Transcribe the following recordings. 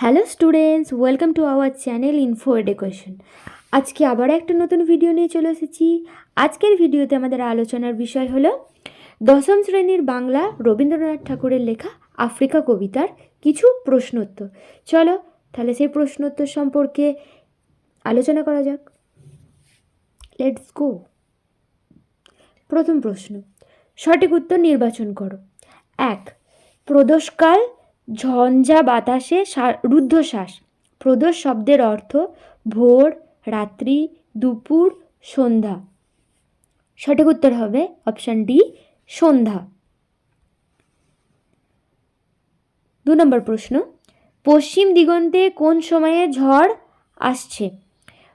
Hello students, welcome to our channel info education আজকে আবার একটা নতুন ভিডিও নিয়ে চলে এসেছি। আজকের ভিডিওতে আমাদের আলোচনার বিষয় হলো, দশম শ্রেণির বাংলা রবীন্দ্রনাথ ঠাকুরের লেখা আফ্রিকা কবিতার কিছু প্রশ্নোত্তর। চলো তাহলে সেই প্রশ্নোত্তর সম্পর্কে আলোচনা করা যাক। লেটস গো প্রথম প্রশ্ন, সঠিক উত্তর নির্বাচন করো। এক, প্রদোষকাল ঝঞ্ঝা বাতাসে রুদ্ধশ্বাস। প্রদোষ শব্দের অর্থ ভোর, রাত্রি, দুপুর, সন্ধ্যা। সঠিক উত্তর হবে অপশান ডি, সন্ধ্যা। দু নম্বর প্রশ্ন, পশ্চিম দিগন্তে কোন সময়ে ঝড় আসছে?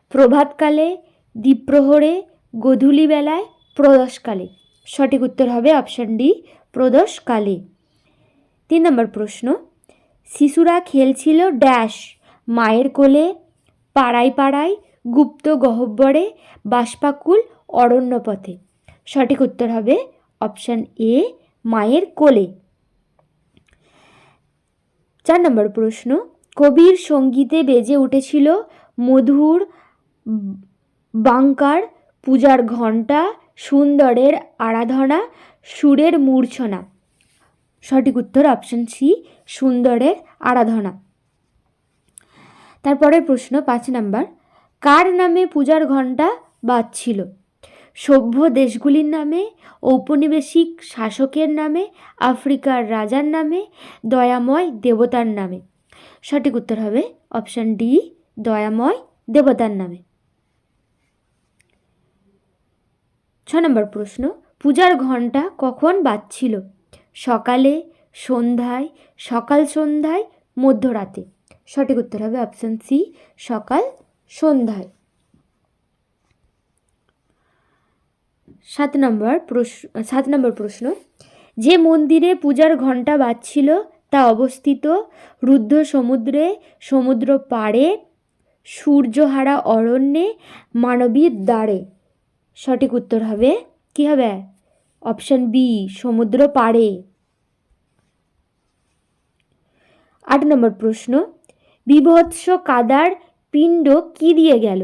প্রভাতকালে, দ্বীপ্রহরে গোধূলি বেলায় প্রদোষকালে। সঠিক উত্তর হবে অপশান ডি, প্রদোষকালে। তিন নম্বর প্রশ্ন, শিশুরা খেলছিল ড্যাশ মায়ের কোলে, পাড়ায় পাড়ায়, গুপ্ত গহ্বরে বাষ্পাকুল, অরণ্যপথে। সঠিক উত্তর হবে অপশান এ মায়ের কোলে। চার নম্বর প্রশ্ন, কবির সঙ্গীতে বেজে উঠেছিল মধুর বাঙ্কার পূজার ঘণ্টা, সুন্দরের আরাধনা, সুরের মূর্ছনা। সঠিক উত্তর অপশন সি সুন্দরের আরাধনা। তারপরের প্রশ্ন পাঁচ নাম্বার, কার নামে পূজার ঘণ্টা বাজছিল? সভ্য দেশগুলির নামে, ঔপনিবেশিক শাসকের নামে, আফ্রিকার রাজার নামে, দয়াময় দেবতার নামে। সঠিক উত্তর হবে অপশান ডি দয়াময় দেবতার নামে। ছ নম্বর প্রশ্ন, পূজার ঘণ্টা কখন বাজছিল? সকালে সন্ধ্যায়, সকাল সন্ধ্যায়, মধ্যরাতে। সঠিক উত্তর হবে অপশান সি সকাল সন্ধ্যায়। সাত নম্বর প্রশ্ন, সাত নম্বর প্রশ্ন। যে মন্দিরে পূজার ঘণ্টা বাজছিল তা অবস্থিত রুদ্ধ সমুদ্রে, সমুদ্র পাড়ে, সূর্যহারা অরণ্যে, মানবীর দ্বারে। সঠিক উত্তর হবে, কি হবে? অপশান বি, সমুদ্র পাড়ে। আট নম্বর প্রশ্ন, বিভৎস কাদার পিণ্ড কি দিয়ে গেল?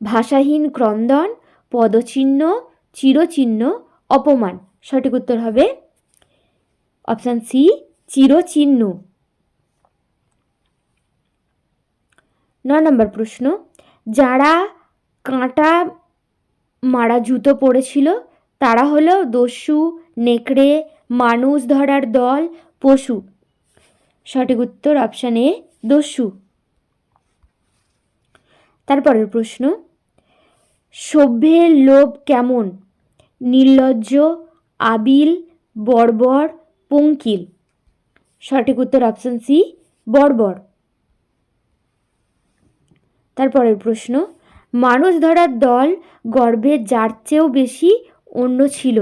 ভাষাহীন ক্রন্দন, পদচিহ্ন, চিরচিহ্ন, অপমান। সঠিক উত্তর হবে অপশান সি, চিরচিহ্ন। ন নম্বর প্রশ্ন, যারা কাঁটা মারা জুতো পড়েছিল তারা হলো দস্যু, নেকড়ে, মানুষ ধরার দল, পশু। সঠিক উত্তর অপশান এ দস্যু। তারপরের প্রশ্ন, সভ্যের লোভ কেমন? নির্লজ্জ, আবিল, বর্বর, পঙ্কিল। সঠিক উত্তর অপশান সি বর্বর। তারপরের প্রশ্ন, মানুষ ধরার দল গর্ভে যার চেয়েও বেশি অন্য ছিল।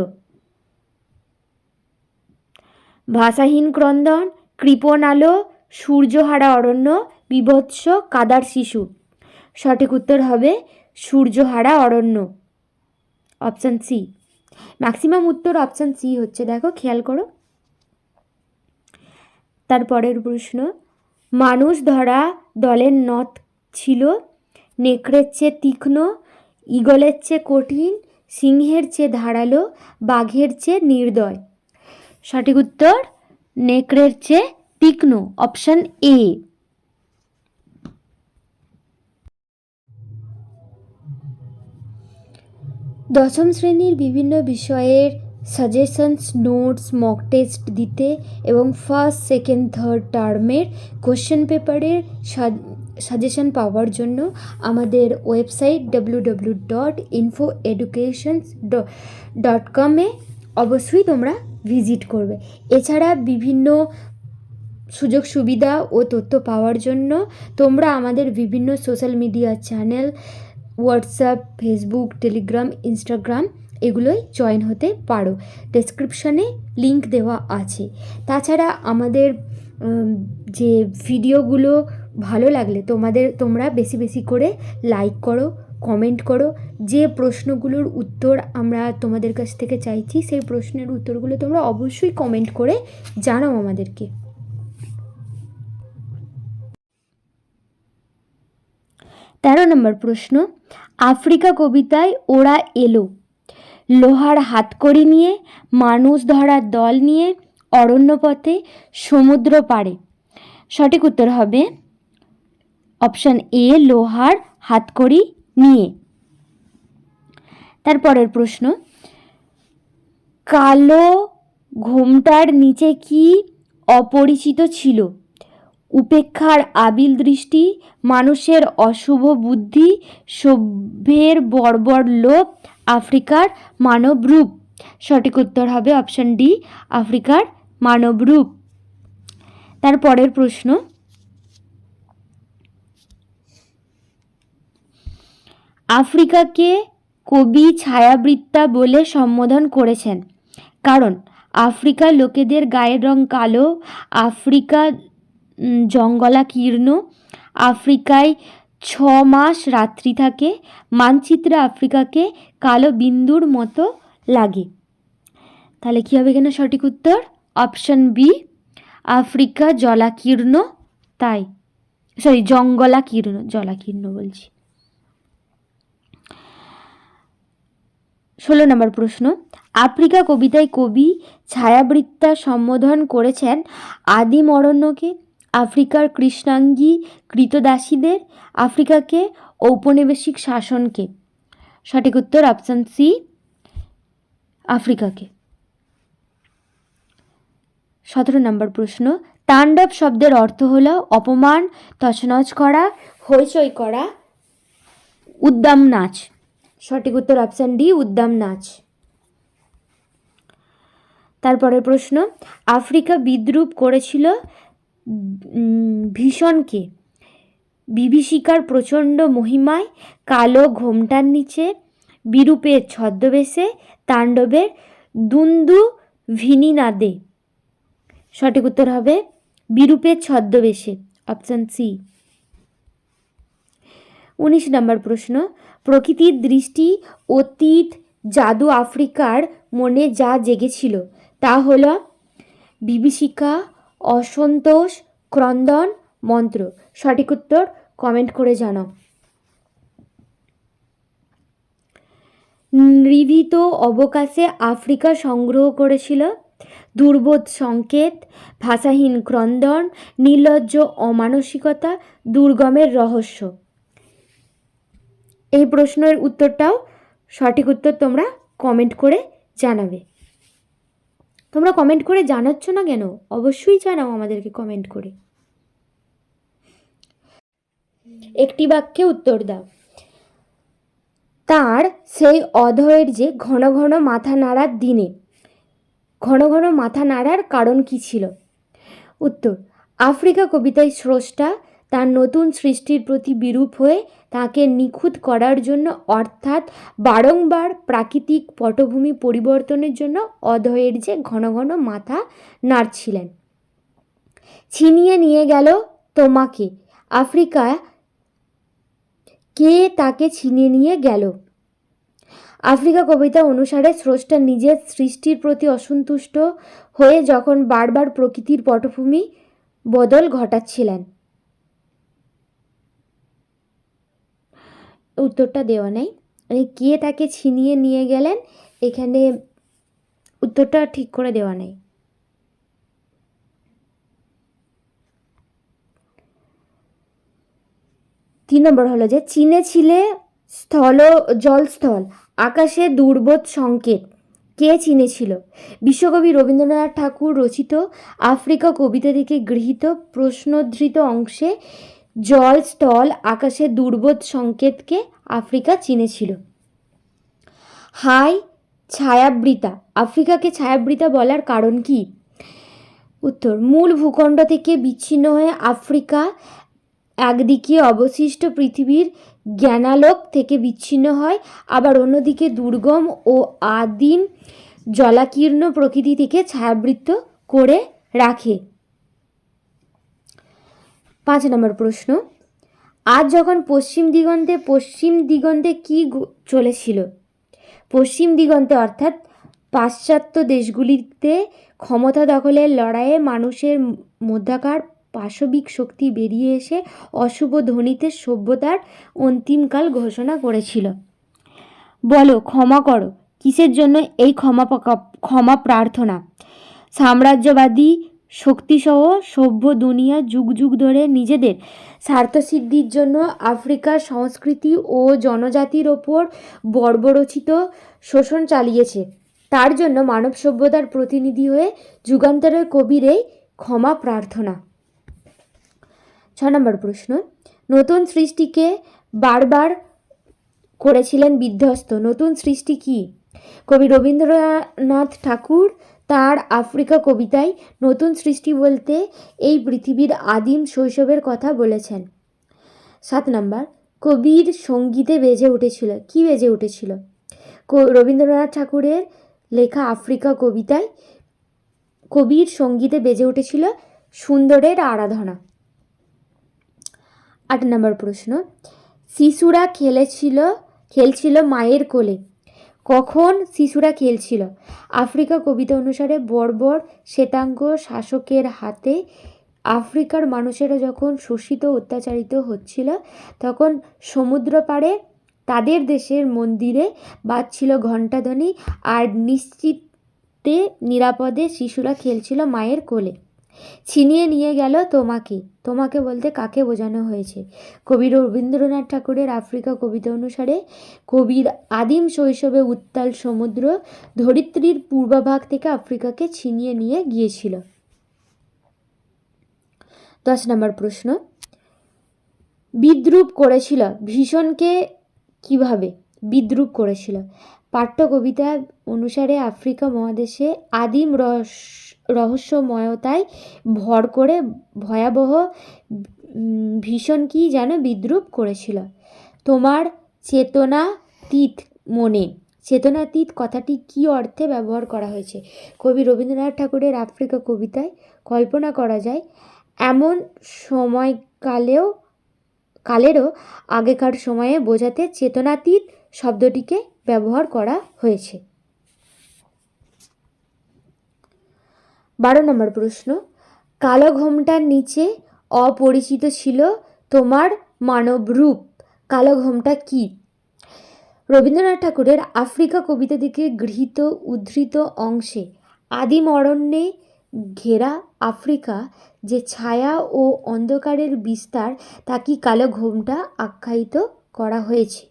ভাষাহীন ক্রন্দন কৃপণ আলো সূর্যহারা অরণ্য, বিভৎস কাদার শিশু। সঠিক উত্তর হবে সূর্যহারা অরণ্য। অপশান সি ম্যাক্সিমাম উত্তর অপশান সি হচ্ছে, দেখো, খেয়াল করো। তারপরের প্রশ্ন। মানুষ ধরা দলের নথ ছিল, নেকড়ের চেয়ে তীক্ষ্ণ, ঈগলের চেয়ে কঠিন সিংহের চেয়ে ধারালো, বাঘের চেয়ে নির্দয়। সঠিক উত্তর, নেকড়ের চেয়ে তীক্ষ্ণ অপশান এ দশম শ্রেণির বিভিন্ন বিষয়ের সাজেশনস নোটস মক টেস্ট দিতে এবং ফার্স্ট সেকেন্ড থার্ড টার্মের কোশ্চেন পেপারের সাজেশন পাওয়ার জন্য আমাদের website W W dot info educations dot অবশ্যই তোমরা ভিজিট করবে। এছাড়া বিভিন্ন সুযোগ সুবিধা ও তথ্য পাওয়ার জন্য তোমরা আমাদের বিভিন্ন social media channel WhatsApp Facebook Telegram Instagram এগুলোই জয়েন হতে পারো। ডেসক্রিপশনে লিংক দেওয়া আছে। তাছাড়া আমাদের যে ভিডিওগুলো ভালো লাগলে তোমাদের, তোমরা বেশি বেশি করে লাইক করো কমেন্ট করো। যে প্রশ্নগুলোর উত্তর আমরা তোমাদের কাছ থেকে চাইছি, সেই প্রশ্নের উত্তরগুলো তোমরা অবশ্যই কমেন্ট করে জানাও আমাদেরকে। তেরো নম্বর প্রশ্ন, আফ্রিকা কবিতায় ওরা এলো। লোহার হাতকড়ি নিয়ে, মানুষ ধরার দল নিয়ে অরণ্য পথে সমুদ্র পাড়ে। সঠিক উত্তর হবে অপশান এ, লোহার হাতকড়ি নিয়ে। তারপরের প্রশ্ন, কালো ঘোমটার নিচে কি অপরিচিত ছিল? উপেক্ষার আবিল দৃষ্টি, মানুষের অশুভ বুদ্ধি, সভ্যের বর্বর লোভ, আফ্রিকার মানব রূপ। সঠিক উত্তর হবে অপশান ডি, আফ্রিকার মানব রূপ। তারপরের প্রশ্ন আফ্রিকাকে কবি ছায়াবৃত্তা বলে সম্বোধন করেছেন। কারণ আফ্রিকার লোকেদের গায়ের রং কালো, আফ্রিকা জঙ্গলাকীর্ণ আফ্রিকায় ছ মাস রাত্রি থাকে, মানচিত্রে আফ্রিকাকে কালো বিন্দুর মতো লাগে। তাহলে কী হবে এখানে সঠিক উত্তর? অপশন বি, আফ্রিকা জলাকীর্ণ, তাই সরি জঙ্গলাকীর্ণ জলাকীর্ণ বলছি। ষোলো নম্বর প্রশ্ন, আফ্রিকা কবিতায় কবি ছায়াবৃত্তা সম্বোধন করেছেন আদিম অরণ্যকে আফ্রিকার কৃষ্ণাঙ্গী কৃতদাসীদের, আফ্রিকাকে ঔপনিবেশিক শাসনকে। সঠিক উত্তর অপশান সি আফ্রিকাকে। সতেরো নম্বর প্রশ্ন, তাণ্ডব শব্দের অর্থ হলো অপমান, তছনছ করা, হইচই করা, উদ্দাম নাচ। সঠিক উত্তর অপশান ডি, উদ্দাম নাচ। তারপরের প্রশ্ন, আফ্রিকা বিদ্রুপ করেছিল ভীষণকে। বিভীষিকার প্রচণ্ড মহিমায় কালো ঘোমটার নিচে, বিরূপের ছদ্মবেশে, তাণ্ডবের দুন্দু ভিনিনাদে। সঠিক উত্তর হবে বিরূপের ছদ্মবেশে, অপশান সি। উনিশ নম্বর প্রশ্ন, প্রকৃতির দৃষ্টি অতীত জাদু আফ্রিকার মনে যা জেগেছিল, তা হল বিভীষিকা, অসন্তোষ, ক্রন্দন মন্ত্র। সঠিক উত্তর কমেন্ট করে জানাও। নিভৃত অবকাশে আফ্রিকা সংগ্রহ করেছিল। দুর্বোধ সংকেত, ভাষাহীন ক্রন্দন, নির্লজ্জ অমানসিকতা, দুর্গমের রহস্য। এই প্রশ্নের উত্তরটাও সঠিক উত্তর তোমরা কমেন্ট করে জানাবে। তোমরা কমেন্ট করে জানাচ্ছ না কেন? অবশ্যই জানাও আমাদেরকে কমেন্ট করে। একটি বাক্যে উত্তর দাও। তার সেই অধয়ের যে ঘন ঘন মাথা নাড়ার দিনে। ঘন ঘন মাথা নাড়ার কারণ কি ছিল? উত্তর, আফ্রিকা কবিতায় স্রষ্টা তার নতুন সৃষ্টির প্রতি বিরূপ হয়ে তাকে নিখুঁত করার জন্য, অর্থাৎ বারংবার প্রাকৃতিক পটভূমি পরিবর্তনের জন্য অধয়ের যে ঘন ঘন মাথা নাড়ছিলেন। ছিনিয়ে নিয়ে গেল তোমাকে, আফ্রিকা। কে তাকে ছিনিয়ে নিয়ে গেল? আফ্রিকা কবিতা অনুসারে স্রষ্টা নিজের সৃষ্টির প্রতি অসন্তুষ্ট হয়ে যখন বারবার প্রকৃতির পটভূমি বদল ঘটাচ্ছিলেন। উত্তরটা দেওয়া নেই। মানে কে তাকে ছিনিয়ে নিয়ে গেলেন, এখানে উত্তরটা ঠিক করে দেওয়া নেই। তিন নম্বর হলো যে চীনে ছিলে স্থল, জলস্থল, আকাশে দুর্বোধ সংকেত। কে চীনে ছিল বিশ্বকবি রবীন্দ্রনাথ ঠাকুর রচিত আফ্রিকা কবিতা থেকে গৃহীত প্রশ্নোদ্ধৃত অংশে জল স্থল আকাশে দুর্বোধ সংকেতকে আফ্রিকা চিনেছিল। হাই ছায়াবৃতা। আফ্রিকাকে ছায়াবৃতা বলার কারণ কি? উত্তর, মূল ভূখণ্ড থেকে বিচ্ছিন্ন হয়ে আফ্রিকা একদিকে অবশিষ্ট পৃথিবীর জ্ঞানালোক থেকে বিচ্ছিন্ন হয়, আবার অন্যদিকে দুর্গম ও আদিম জলাকীর্ণ প্রকৃতি থেকে ছায়াবৃত্ত করে রাখে। পাঁচ নম্বর প্রশ্ন। আজ যখন পশ্চিম দিগন্তে পশ্চিম দিগন্তে কি চলেছিল? পশ্চিম দিগন্তে অর্থাৎ পাশ্চাত্য দেশগুলিতে ক্ষমতা দখলের লড়াইয়ে মানুষের মধ্যাকার পাশবিক শক্তি বেরিয়ে এসে অশুভ ধ্বনিতে সভ্যতার অন্তিমকাল ঘোষণা করেছিল। বলো, ক্ষমা করো। কিসের জন্য এই ক্ষমা ক্ষমা প্রার্থনা? সাম্রাজ্যবাদী শক্তিসহ সভ্য দুনিয়া যুগ যুগ ধরে নিজেদের স্বার্থসিদ্ধির জন্য আফ্রিকার সংস্কৃতি ও জনজাতির ওপর বর্বরচিত শোষণ চালিয়েছে। তার জন্য মানব সভ্যতার প্রতিনিধি হয়ে যুগান্তরের কবির এই ক্ষমা প্রার্থনা। ছ নম্বর প্রশ্ন, নতুন সৃষ্টিকে বারবার করেছিলেন বিধ্বস্ত, নতুন সৃষ্টি কি? কবি রবীন্দ্রনাথ ঠাকুর তার আফ্রিকা কবিতায় নতুন সৃষ্টি বলতে এই পৃথিবীর আদিম শৈশবের কথা বলেছেন। সাত নাম্বার, কবির সঙ্গীতে বেজে উঠেছিল। কি বেজে উঠেছিল? রবীন্দ্রনাথ ঠাকুরের লেখা আফ্রিকা কবিতায় কবির সঙ্গীতে বেজে উঠেছিল সুন্দরের আরাধনা। আট নম্বর প্রশ্ন, শিশুরা খেলেছিল, খেলছিল মায়ের কোলে। কখন শিশুরা খেলছিল? আফ্রিকা কবিতা অনুসারে বর্বর শ্বেতাঙ্গ শাসকের হাতে আফ্রিকার মানুষেরা যখন শোষিত, অত্যাচারিত হচ্ছিল, তখন সমুদ্র পাড়ে তাদের দেশের মন্দিরে বাজছিল ঘণ্টাধ্বনি আর নিশ্চিতে নিরাপদে শিশুরা খেলছিল মায়ের কোলে। ছিনিয়ে নিয়ে গেল তোমাকে। তোমাকে বলতে কাকে বোঝানো হয়েছে? কবি রবীন্দ্রনাথ ঠাকুরের আফ্রিকা কবিতা অনুসারে কবির আদিম শৈশবে উত্তাল সমুদ্র ধরিত্রীর পূর্বাভাগ থেকে আফ্রিকাকে ছিনিয়ে নিয়ে গিয়েছিল। দশ নম্বর প্রশ্ন। বিদ্রুপ করেছিল। ভীষণকে কীভাবে বিদ্রুপ করেছিল? পাঠ্য কবিতা অনুসারে আফ্রিকা মহাদেশে আদিম রস রহস্যময়তায় ভর করে ভয়াবহ ভীষণ কি যেন বিদ্রুপ করেছিল। তোমার চেতনাতীত মনে, চেতনাতীত কথাটি কী অর্থে ব্যবহার করা হয়েছে? কবি রবীন্দ্রনাথ ঠাকুরের আফ্রিকা কবিতায় কল্পনা করা যায়, এমন সময়কালেও, কালেরও আগেকার সময়ে বোঝাতে চেতনাতীত শব্দটিকে ব্যবহার করা হয়েছে। বারো নম্বর প্রশ্ন, কালো ঘোমটার নিচে অপরিচিত ছিল তোমার মানব রূপ, কালো ঘোমটা কি? রবীন্দ্রনাথ ঠাকুরের আফ্রিকা কবিতা থেকে গৃহীত উদ্ধৃত অংশে আদিম অরণ্যে ঘেরা আফ্রিকা যে ছায়া ও অন্ধকারের বিস্তার তাকে কালো ঘোমটা আখ্যায়িত করা হয়েছে?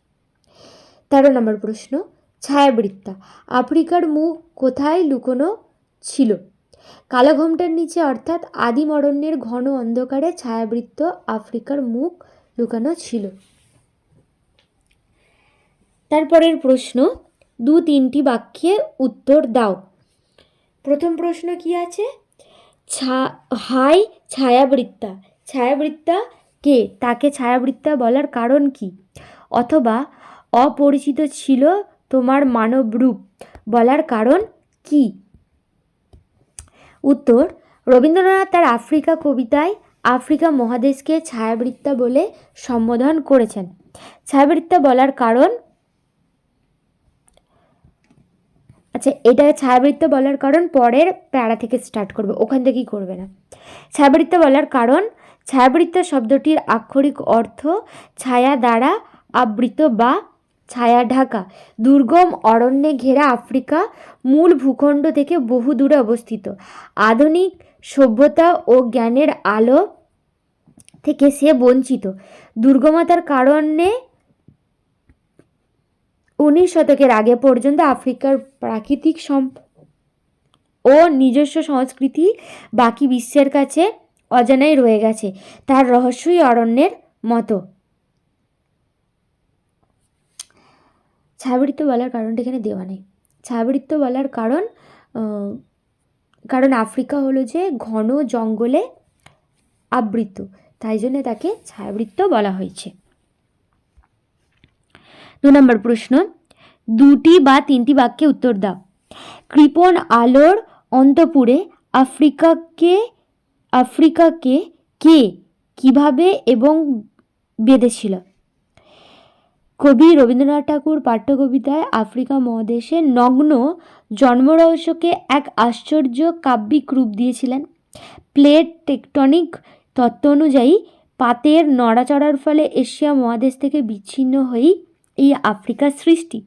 তেরো নম্বর প্রশ্ন, ছায়াবৃত্তা, আফ্রিকার মুখ কোথায় লুকোনো ছিল? কালো ঘোমটার নিচে অর্থাৎ আদিম অরণ্যের ঘন অন্ধকারে ছায়াবৃত্ত আফ্রিকার মুখ লুকানো ছিল। তারপরের প্রশ্ন, দু তিনটি বাক্যে উত্তর দাও। প্রথম প্রশ্ন কি আছে? ছা, হাই ছায়াবৃত্তা ছায়াবৃত্তা কে? তাকে ছায়াবৃত্তা বলার কারণ কি? অথবা অপরিচিত ছিল তোমার মানব রূপ। বলার কারণ কি? উত্তর, রবীন্দ্রনাথ তার আফ্রিকা কবিতায় আফ্রিকা মহাদেশকে ছায়াবৃত্তা বলে সম্বোধন করেছেন। ছায়াবৃত্তা বলার কারণ আচ্ছা এটা ছায়াবৃত্ত বলার কারণ পরের প্যারা থেকে স্টার্ট করবে, ওখান থেকেই করবে না। ছায়াবৃত্ত বলার কারণ, ছায়াবৃত্ত শব্দটির আক্ষরিক অর্থ ছায়া দ্বারা আবৃত বা ছায়া ঢাকা, দুর্গম অরণ্যে ঘেরা আফ্রিকা মূল ভূখণ্ড থেকে বহু দূরে অবস্থিত। আধুনিক সভ্যতা ও জ্ঞানের আলো থেকে সে বঞ্চিত। দুর্গমতার কারণে উনিশ শতকের আগে পর্যন্ত আফ্রিকার প্রাকৃতিক সম ও নিজস্ব সংস্কৃতি বাকি বিশ্বের কাছে অজানাই রয়ে গেছে। তার রহস্যই অরণ্যের মতো। ছায়াবৃত্ত বলার কারণটা এখানে দেওয়া নেই। ছায়াবৃত্ত বলার কারণ কারণ আফ্রিকা হলো যে ঘন জঙ্গলে আবৃত, তাই জন্য তাকে ছায়াবৃত্ত বলা হয়েছে। দু নম্বর প্রশ্ন, দুটি বা তিনটি বাক্যে উত্তর দাও। কৃপণ আলোর অন্তপুরে আফ্রিকাকে আফ্রিকাকে কে, কীভাবে এবং বেঁধেছিল? কবি রবীন্দ্রনাথ ঠাকুর পাঠ্যকবিতায় আফ্রিকা মহাদেশে নগ্ন জন্মরহস্যকে এক আশ্চর্য কাব্যিক রূপ দিয়েছিলেন। প্লেট টেকটনিক তত্ত্ব অনুযায়ী পাতের নড়াচড়ার ফলে এশিয়া মহাদেশ থেকে বিচ্ছিন্ন হয়েই এই আফ্রিকার সৃষ্টি।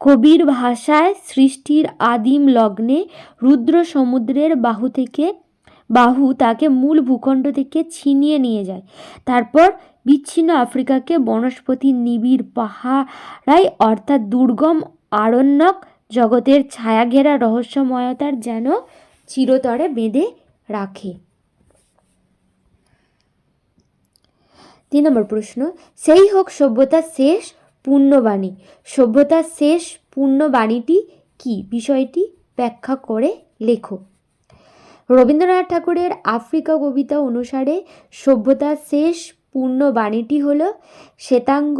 কবির ভাষায় সৃষ্টির আদিম লগ্নে রুদ্র সমুদ্রের বাহু থেকে বাহু তাকে মূল ভূখণ্ড থেকে ছিনিয়ে নিয়ে যায়। তারপর বিচ্ছিন্ন আফ্রিকাকে বনস্পতি নিবিড় পাহাড়ায় অর্থাৎ দুর্গম আরণ্যক জগতের ছায়াঘেরা রহস্যময়তার যেন চিরতরে বেঁধে রাখে। তিন নম্বর প্রশ্ন, সেই হোক সভ্যতার শেষ পূর্ণবাণী সভ্যতার শেষ পূর্ণবাণীটি কি? বিষয়টি ব্যাখ্যা করে লেখো। রবীন্দ্রনাথ ঠাকুরের আফ্রিকা কবিতা অনুসারে সভ্যতার শেষ পূর্ণবাণীটি হল শ্বেতাঙ্গ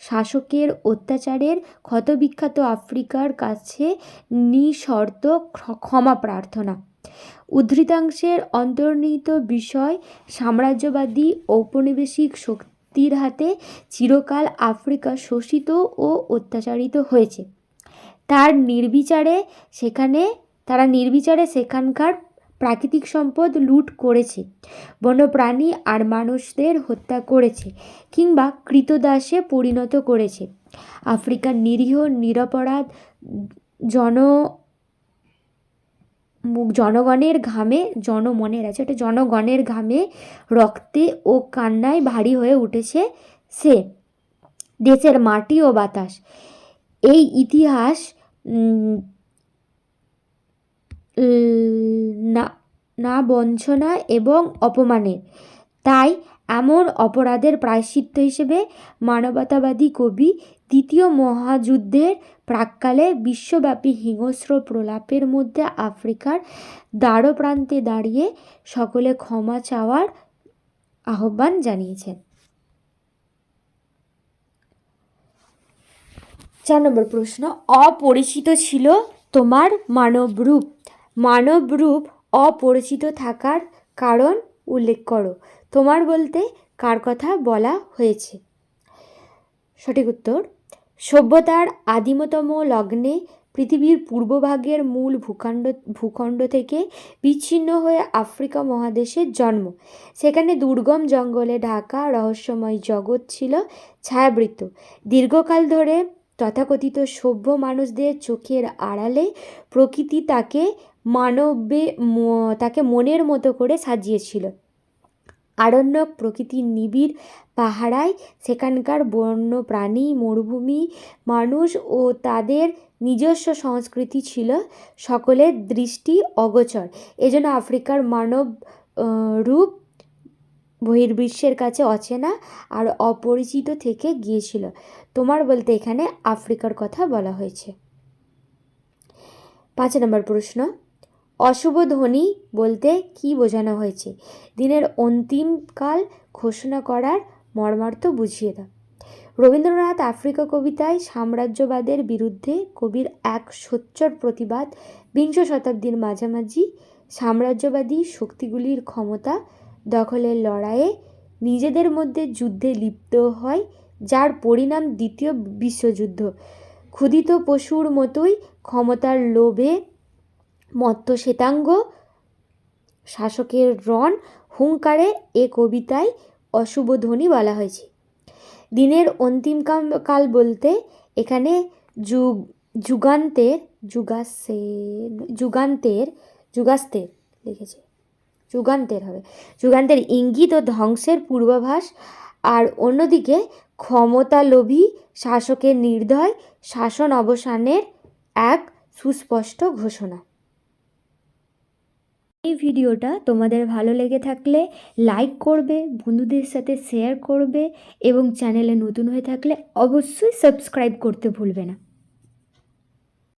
শাসকের অত্যাচারের ক্ষতবিখ্যাত আফ্রিকার কাছে নিঃশর্ত ক্ষমা প্রার্থনা। উদ্ধৃতাংশের অন্তর্নিহিত বিষয় সাম্রাজ্যবাদী ঔপনিবেশিক শক্তির হাতে চিরকাল আফ্রিকা শোষিত ও অত্যাচারিত হয়েছে। তার নির্বিচারে সেখানে, তারা নির্বিচারে সেখানকার প্রাকৃতিক সম্পদ লুট করেছে, বন্যপ্রাণী আর মানুষদের হত্যা করেছে কিংবা কৃতদাসে পরিণত করেছে। আফ্রিকার নিরীহ, নিরপরাধ জন জনগণের ঘামে জনমনের আছে, এটা জনগণের ঘামে রক্তে ও কান্নায় ভারী হয়ে উঠেছে সে। দেশের মাটি ও বাতাস, এই ইতিহাস না না বঞ্চনা এবং অপমানের তাই এমন অপরাধের প্রায়শ্চিত্ত হিসেবে মানবতাবাদী কবি দ্বিতীয় মহাযুদ্ধের প্রাককালে বিশ্বব্যাপী হিংস্র প্রলাপের মধ্যে আফ্রিকার দ্বারো প্রান্তে দাঁড়িয়ে সকলে ক্ষমা চাওয়ার আহ্বান জানিয়েছেন। চার নম্বর প্রশ্ন, অপরিচিত ছিল তোমার মানবরূপ। মানবরূপ অপরিচিত থাকার কারণ উল্লেখ করো। তোমার বলতে কার কথা বলা হয়েছে? সঠিক উত্তর, সভ্যতার আদিমতম লগ্নে পৃথিবীর পূর্বভাগের মূল ভূখণ্ড ভূখণ্ড থেকে বিচ্ছিন্ন হয়ে আফ্রিকা মহাদেশের জন্ম। সেখানে দুর্গম জঙ্গলে ঢাকা রহস্যময় জগৎ ছিল ছায়াবৃত্ত। দীর্ঘকাল ধরে তথাকথিত সভ্য মানুষদের চোখের আড়ালে প্রকৃতি তাকে মানবে তাকে মনের মতো করে সাজিয়েছিল। আরণ্যক প্রকৃতির নিবিড় পাহাড়ায় সেখানকার বন্য প্রাণী মরুভূমি মানুষ ও তাদের নিজস্ব সংস্কৃতি ছিল। সকলের দৃষ্টি অগোচর। এজন্য আফ্রিকার মানব রূপ বহির্বিশ্বের কাছে অচেনা আর অপরিচিত থেকে গিয়েছিল। তোমার বলতে এখানে আফ্রিকার কথা বলা হয়েছে। পাঁচ নম্বর প্রশ্ন। অশুভ ধ্বনি বলতে কি বোঝানো হয়েছে? দিনের অন্তিমকাল ঘোষণা করার মর্মার্থ বুঝিয়ে দাও। রবীন্দ্রনাথ আফ্রিকা কবিতায় সাম্রাজ্যবাদের বিরুদ্ধে কবির এক সোচ্চর প্রতিবাদ বিংশ শতাব্দীর মাঝামাঝি সাম্রাজ্যবাদী শক্তিগুলির ক্ষমতা দখলের লড়াইয়ে নিজেদের মধ্যে যুদ্ধে লিপ্ত হয়, যার পরিণাম দ্বিতীয় বিশ্বযুদ্ধ। ক্ষুদিত পশুর মতোই ক্ষমতার লোভে মত্ত শ্বেতাঙ্গ শাসকের রণ হুঙ্কারে এ কবিতায় অশুভ ধ্বনি বলা হয়েছে। দিনের অন্তিম কাল বলতে এখানে যুগ, যুগান্তের, যুগাসে, যুগান্তের, যুগাস্তের লিখেছে। যুগান্তের হবে। যুগান্তের ইঙ্গিত ও ধ্বংসের পূর্বাভাস আর অন্যদিকে ক্ষমতালোভী শাসকের নির্দয় শাসন অবসানের এক সুস্পষ্ট ঘোষণা। এই ভিডিওটা তোমাদের ভালো লেগে থাকলে লাইক করবে, বন্ধুদের সাথে শেয়ার করবে এবং চ্যানেলে নতুন হয়ে থাকলে অবশ্যই সাবস্ক্রাইব করতে ভুলবে না।